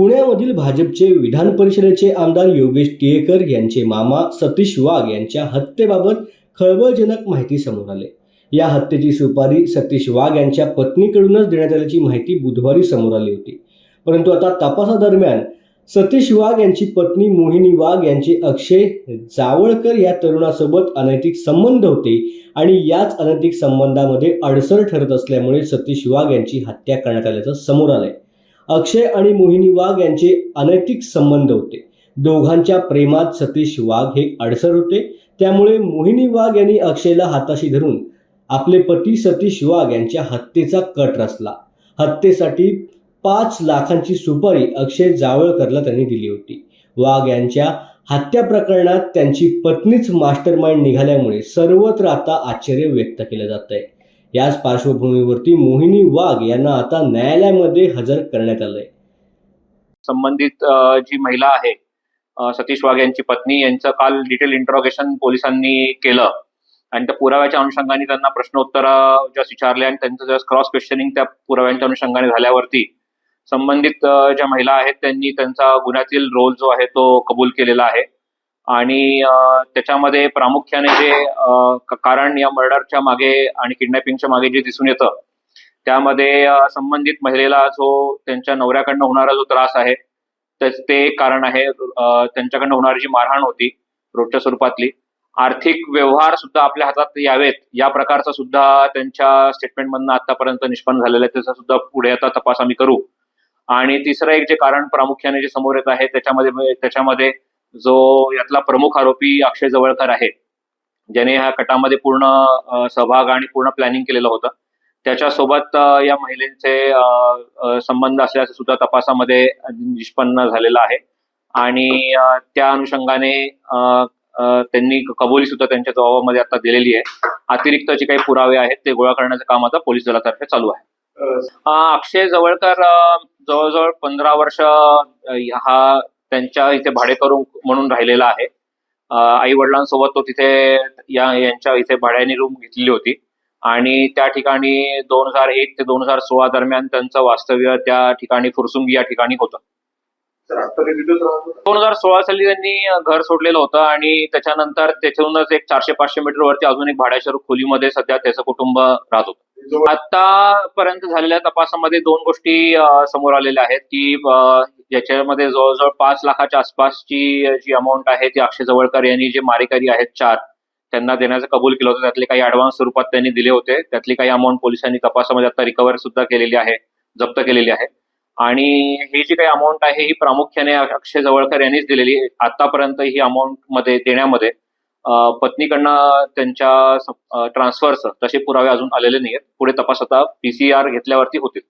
पुण्यामधील भाजपचे विधान परिषदेचे आमदार योगेश टिळेकर यांचे मामा सतीश वाघ यांच्या हत्येबाबत खळबळजनक माहिती समोर आले. या हत्येची सुपारी सतीश वाघ यांच्या पत्नीकडूनच देण्यात आल्याची माहिती बुधवारी समोर आली होती. परंतु आता तपासादरम्यान सतीश वाघ यांची पत्नी मोहिनी वाघ यांचे अक्षय जावळकर या तरुणासोबत अनैतिक संबंध होते आणि याच अनैतिक संबंधामध्ये अडसर ठरत असल्यामुळे सतीश वाघ यांची हत्या करण्यात आल्याचं समोर आलंय. अक्षय आणि मोहिनी वाघ यांचे अनैतिक संबंध होते. दोघांच्या प्रेमात सतीश वाघ हे अडसर होते. त्यामुळे मोहिनी वाघ यांनी अक्षयला हाताशी धरून आपले पती सतीश वाघ यांच्या हत्येचा कट रचला. हत्येसाठी पाच लाखांची सुपारी अक्षय जावळकरला त्यांनी दिली होती. वाघ यांच्या हत्या प्रकरणात त्यांची पत्नीच मास्टर माइंड निघाल्यामुळे सर्वत्र आता आश्चर्य व्यक्त केलं जात आहे याच पार्श्वभूमीवरती मोहिनी वाघ यांना आता न्यायालयामध्ये हजर करण्यात आलंय. संबंधित जी महिला आहे सतीश वाघ यांची पत्नी यांचं काल डिटेल इंटरोगेशन पोलिसांनी केलं. आणि त्या पुराव्याच्या अनुषंगाने त्यांना प्रश्नोत्तर ज्या विचारले आणि त्यांचं ज्या क्रॉस क्वेश्चनिंग त्या पुराव्यांच्या अनुषंगाने झाल्यावरती संबंधित ज्या महिला आहेत त्यांनी त्यांचा गुन्ह्यातील रोल जो आहे तो कबूल केलेला आहे. आणि त्याच्यामध्ये प्रामुख्याने जे कारण या मर्डरच्या मागे आणि किडनॅपिंगच्या मागे जे दिसून येतं त्यामध्ये संबंधित महिलेला जो त्यांच्या नवऱ्याकडनं होणारा जो त्रास आहे त्याच- ते एक कारण आहे. त्यांच्याकडनं होणारी जी मारहाण होती रोजच्या स्वरूपातली आर्थिक व्यवहार सुद्धा आपल्या हातात यावेत. या प्रकारचा सुद्धा त्यांच्या स्टेटमेंटमधनं आतापर्यंत निष्पन्न झालेलं आहे. त्याचा सुद्धा पुढे आता तपास आम्ही करू. आणि तिसरं एक जे कारण प्रामुख्याने जे समोर येत आहे त्याच्यामध्ये त्याच्यामध्ये जो यातला प्रमुख आरोपी अक्षय जवळकर आहे ज्याने ह्या कटामध्ये पूर्ण सहभाग आणि पूर्ण प्लॅनिंग केलेलं होतं. त्याच्यासोबत या महिलेचे संबंध असल्याचं सुद्धा तपासामध्ये निष्पन्न झालेलं आहे. आणि त्या अनुषंगाने त्यांनी कबुली सुद्धा त्यांच्या जबाबामध्ये आता दिलेली आहे. अतिरिक्त जे काही पुरावे आहेत ते गोळा करण्याचं काम आता पोलीस दलातर्फे चालू आहे. अक्षय जवळकर जवळजवळ पंधरा वर्ष हा त्यांच्या इथे भाडेकरू म्हणून राहिलेला आहे. आई वडिलांसोबत तो तिथे या यांच्या इथे भाड्याने रूम घेतलेली होती. आणि त्या ठिकाणी दोन हजार एक ते दोन हजार सोळा दरम्यान त्यांचं वास्तव्य त्या ठिकाणी फुरसुंगी या ठिकाणी होतं. दोन हजार सोळा साली त्यांनी घर सोडलेलं होतं आणि त्याच्यानंतर त्याच्याहूनच एक चारशे पाचशे मीटर वरती अजून एक भाड्याच्या खोलीमध्ये सध्या त्याचं कुटुंब राहत होतं. आतापर्यंत झालेल्या तपासामध्ये दोन गोष्टी समोर आलेल्या आहेत की ज्याच्यामध्ये याच्यामध्ये जवळजवळ पाच लाखाच्या आसपासची जी अमाऊंट आहे ती अक्षय जवळकर यांनी जे मारेकरी आहेत चार त्यांना देण्याचं कबूल केलं होतं. त्यातले काही ऍडव्हान्स स्वरूपात त्यांनी दिले होते. त्यातली काही अमाऊंट पोलिसांनी तपासामध्ये आता रिकव्हर सुद्धा केलेली आहे जप्त केलेली आहे. आणि ही जी काही अमाऊंट आहे ही प्रामुख्याने अक्षय जवळकर यांनीच दिलेली आहे. आतापर्यंत ही अमाऊंटमध्ये देण्यामध्ये पत्नीकडनं त्यांच्या ट्रान्सफरचं तसे पुरावे अजून आलेले नाहीत पुढे तपास आता पीसीआर घेतल्यावरती होतील.